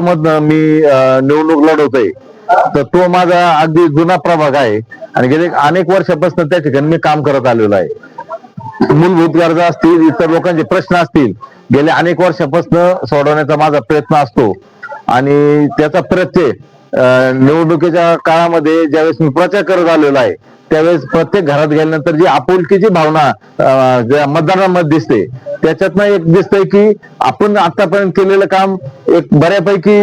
मधनं मी निवडणूक लढवतोय. तर तो माझा अगदी जुना प्रभाग आहे. आणि गेले अनेक वर्षापासून त्या ठिकाणी मी काम करत आलेलो आहे. मूलभूत गरजा असतील इतर लोकांचे प्रश्न असतील गेल्या अनेक वर्षापासून सोडवण्याचा माझा प्रयत्न असतो. आणि त्याचा प्रत्यय निवडणुकीच्या काळामध्ये ज्यावेळेस मी प्रचार करत आलेलो आहे त्यावेळेस प्रत्येक घरात गेल्यानंतर जी आपुलकीची भावना मतदानामध्ये मतदारांमध्ये दिसते त्याच्यातनं एक दिसतंय की आपण आतापर्यंत केलेलं काम एक बऱ्यापैकी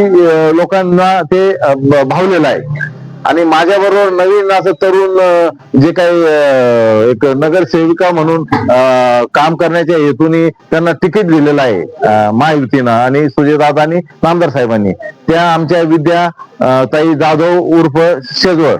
लोकांना ते भावलेलं आहे. आणि माझ्या बरोबर नवीन असं तरुण जे काही एक नगरसेविका म्हणून अं, काम करण्याच्या हेतूने त्यांना तिकीट दिलेलं आहे महायुतीनं आणि सुजयदादांनी नामदार साहेबांनी. त्या आमच्या विद्या ताई जाधव उर्फ शेजवळ.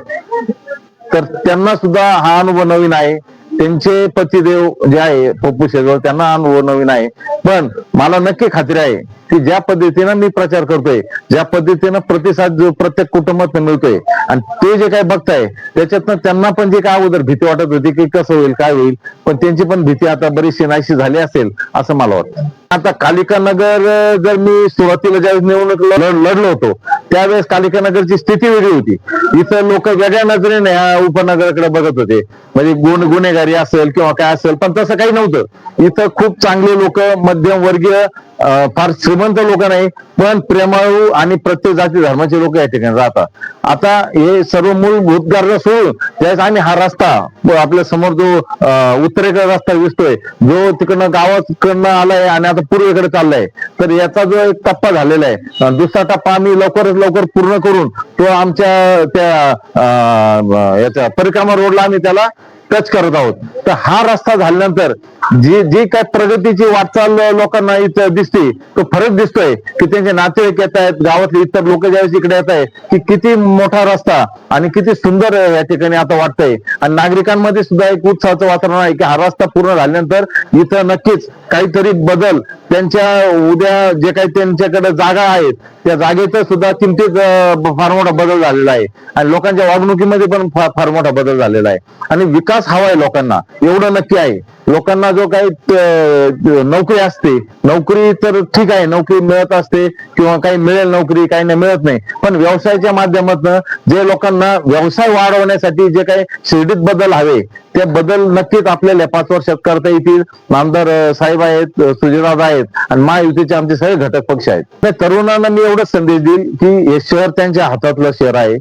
तर त्यांना सुद्धा हा अनुभव नवीन आहे. त्यांचे पतिदेव जे आहे पप्पू शेजवळ त्यांना अनुभव नवीन आहे. पण मला नक्की खात्री आहे की ज्या पद्धतीनं मी प्रचार करतोय ज्या पद्धतीनं प्रतिसाद जो प्रत्येक कुटुंबात मिळतोय आणि ते जे काही बघताय त्याच्यातनं त्यांना पण जे काय अगोदर भीती वाटत होती की कसं होईल काय होईल पण त्यांची पण भीती आता बरीचशी नाहीशी झाली असेल असं मला वाटतं. आता कालिका नगर जर मी सुरुवातीला ज्यावेळेस निवडणूक लढलो होतो त्यावेळेस कालिका नगरची स्थिती वेगळी होती. इथं लोक वेगळ्या नजरेने ह्या उपनगराकडे बघत होते. म्हणजे गुण गुन्हेगारी असेल किंवा काय असेल पण तसं काही नव्हतं. इथं खूप चांगले लोक मध्यम वर्गीय फार श्रीमंत लोक नाही पण प्रेमाळू आणि प्रत्येक जाती धर्माचे लोक या ठिकाणी राहतात. आता हे सर्व मूलभूत गरजा सोडून त्यावेळेस आम्ही हा रस्ता आपल्यासमोर जो उत्तरेकडे रस्ता दिसतोय जो तिकडनं गावाकडनं आलाय आणि आता पूर्वेकडे चाललाय तर याचा जो एक टप्पा झालेला आहे दुसरा टप्पा आम्ही लवकरच लवकर पूर्ण करून तो आमच्या त्या याच्या परिक्रमा रोडला आम्ही त्याला टच करत आहोत. तर हा रस्ता झाल्यानंतर जी जी काय प्रगतीची वाटचाल लोकांना इथं दिसते तो फरक दिसतोय की त्यांचे नातेवाईक येत आहेत गावातले इतर लोक ज्यावेळेस इकडे येत आहे की किती मोठा रस्ता आणि किती सुंदर या ठिकाणी आता वाटतंय. आणि नागरिकांमध्ये सुद्धा एक उत्साहाचं वातावरण आहे की हा रस्ता पूर्ण झाल्यानंतर इथं नक्कीच काहीतरी बदल त्यांच्या उद्या जे काही त्यांच्याकडे जागा आहेत त्या जागेत सुद्धा किमतीत फार मोठा बदल झालेला आहे. आणि लोकांच्या वागणुकीमध्ये पण फार मोठा बदल झालेला आहे. आणि विकास हवा आहे लोकांना. एवढं नक्की आहे. लोकांना जो काही नोकरी असते नोकरी तर ठीक आहे नोकरी मिळत असते किंवा काही मिळेल नोकरी काही नाही मिळत नाही. पण व्यवसायाच्या माध्यमातून जे लोकांना व्यवसाय वाढवण्यासाठी जे काही शिर्डीत बदल हवे ते बदल नक्कीच आपल्याला पाच वर्षात करता येतील. नामदार साहेब आहेत अं, सुजयदादा आहेत आणि महायुतीचे आमचे सगळे घटक पक्ष आहेत. तर तरुणांना मी एवढंच संदेश देईल की हे शहर त्यांच्या हातातलं शहर आहे.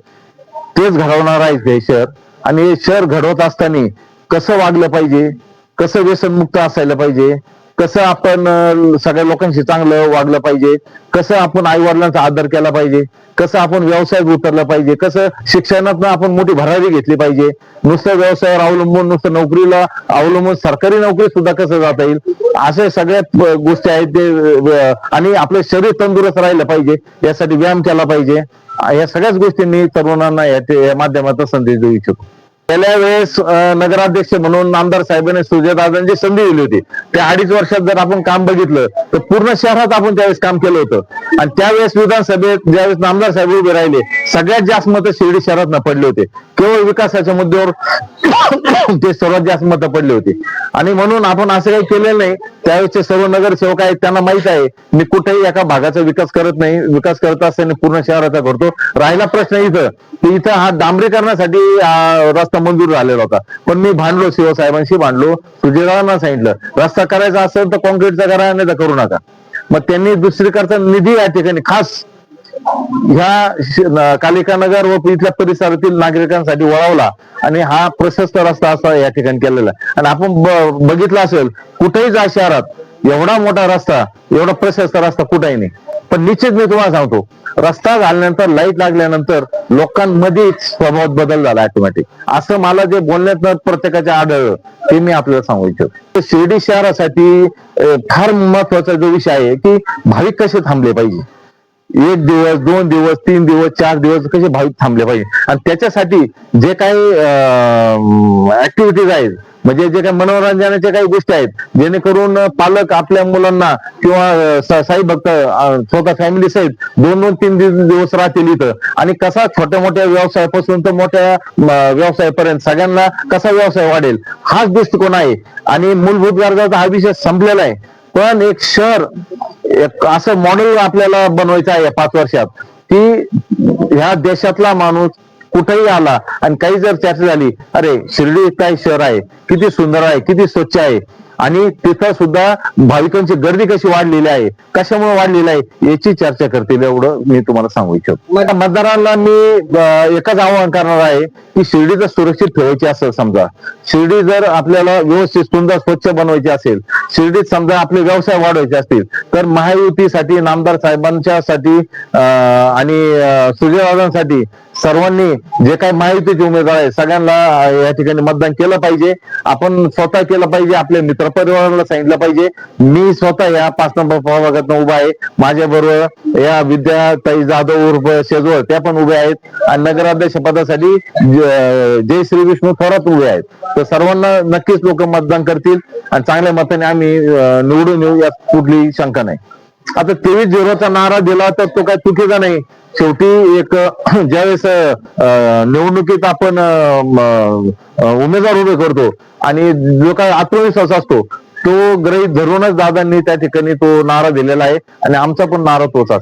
तेच घडवणार आहे हे शहर. आणि हे शहर घडवत असताना कसं वागलं पाहिजे? कसं व्यसनमुक्त असायला पाहिजे? कसं आपण सगळ्या लोकांशी चांगलं वागलं पाहिजे? कसं आपण आई वडिलांचा आदर केला पाहिजे? कसं आपण व्यवसायात उतरलं पाहिजे? कसं शिक्षणात आपण मोठी भरारी घेतली पाहिजे? नुसतं व्यवसायावर अवलंबून नुसतं नोकरीला अवलंबून सरकारी नोकरी सुद्धा कसं जाता येईल? असे सगळ्या गोष्टी आहेत ते आणि आपलं शरीर तंदुरुस्त राहिलं पाहिजे. यासाठी व्यायाम केला पाहिजे. या सगळ्याच गोष्टी मी तरुणांना या माध्यमाचा या माध्यमातून संदेश देऊ इच्छितो. गेल्या वेळेस नगराध्यक्ष म्हणून आमदार साहेबांनी सुजयदादांची संधी दिली होती. त्या अडीच वर्षात जर आपण काम बघितलं तर पूर्ण शहरात आपण त्यावेळेस काम केलं होतं. आणि त्यावेळेस विधानसभेत ज्यावेळेस आमदार साहेब उभे राहिले सगळ्यात जास्त मतं शिर्डी शहरात पडले होते. केवळ विकासाच्या मुद्द्यावर ते सर्वात जास्त मतं पडले होते. आणि म्हणून आपण असं काही केलेलं नाही. त्यावेळेसचे सर्व नगरसेवक आहेत त्यांना माहीत आहे मी कुठेही एका भागाचा विकास करत नाही. विकास करत असताना पूर्ण शहराचा करतो. राहिला प्रश्न इथं की इथं हा डांबरीकरणासाठी करण्यासाठी रस्ता मंजूर झालेला होता. पण मी भांडलो शिवसाहेबांशी भांडलो. सुजयरावांना सांगितलं रस्ता करायचा असेल तर कॉन्क्रीटचा करा नाही तर करू नका. मग त्यांनी दुसरीकडचा निधी या ठिकाणी खास ह्या कालिका नगर व इथल्या परिसरातील नागरिकांसाठी वळवला. आणि हा प्रशस्त रस्ता असा या ठिकाणी केलेला आणि आपण बघितला बघितलं असेल कुठेही जा शहरात एवढा मोठा रस्ता एवढा प्रशस्त रस्ता कुठेही नाही. पण निश्चित मी तुम्हाला सांगतो रस्ता झाल्यानंतर लाइट लागल्यानंतर लोकांमध्ये स्वभावात बदल झाला ऑटोमॅटिक असं मला जे बोलण्यात प्रत्येकाच्या आढळलं ते मी आपल्याला सांगू इच्छितो. शिर्डी शहरासाठी फार महत्त्वाचा जो विषय आहे की भाविक कसे थांबले पाहिजे. एक दिवस दोन दिवस तीन दिवस चार दिवस कसे भाविक थांबले पाहिजे. आणि त्याच्यासाठी जे काही ऍक्टिव्हिटीज आहेत म्हणजे जे काही मनोरंजनाच्या काही गोष्टी आहेत जेणेकरून पालक आपल्या मुलांना किंवा साई भक्त स्वतः फॅमिली सहित दोन दोन तीन दिवस राहतील इथं. आणि कसा छोट्या मोठ्या व्यवसायापासून तर मोठ्या व्यवसायापर्यंत सगळ्यांना कसा व्यवसाय वाढेल हाच दृष्टिकोन आहे. आणि मूलभूत गरजाचा हा विषय संपलेला आहे. पण एक शहर एक असं मॉडेल आपल्याला बनवायचं आहे या पाच वर्षात की ह्या देशातला माणूस कुठेही आला आणि काही जर चर्चा झाली अरे शिर्डी काय शहर आहे? किती सुंदर आहे किती स्वच्छ आहे? आणि तिथं सुद्धा भाविकांची गर्दी कशी वाढलेली आहे कशामुळे वाढलेली आहे याची चर्चा करतील एवढं मी तुम्हाला सांगू इच्छितो. मतदारांना मी एकच आवाहन करणार आहे की शिर्डी जर सुरक्षित ठेवायची असेल समजा शिर्डी जर आपल्याला व्यवस्थित सुंदर स्वच्छ बनवायची असेल शिर्डीत समजा आपले व्यवसाय वाढवायचे असतील तर महायुतीसाठी नामदार साहेबांच्यासाठी अं, आणि अं, सुजयदादांसाठी सर्वांनी जे काही महायुतीचे उमेदवार आहे सगळ्यांना या ठिकाणी मतदान केलं पाहिजे. आपण स्वतः केलं पाहिजे आपल्या मित्रपरिवाराला सांगितलं पाहिजे. मी स्वतः या पाच नंबर प्रभागात उभा आहे. माझ्या बरोबर या विद्याताई जाधव उर्फ शेजवळ त्या पण उभ्या आहेत. आणि नगराध्यक्ष पदासाठी जय श्री विष्णू थोरात उभे आहेत. तर सर्वांना नक्कीच लोक मतदान करतील. आणि चांगल्या मताने आम्ही निवडून येऊ यात कुठलीही शंका नाही. आता तेवीस झिरोचा नारा दिला तर तो काय चुकीचा नाही. शेवटी एक ज्यावेळेस निवडणुकीत आपण उमेदवार उभे करतो आणि जो काय आत्मविश्वास असतो तो ग्रहित धरूनच दादांनी त्या ठिकाणी तो नारा दिलेला आहे आणि आमचा पण नारा तोच असतो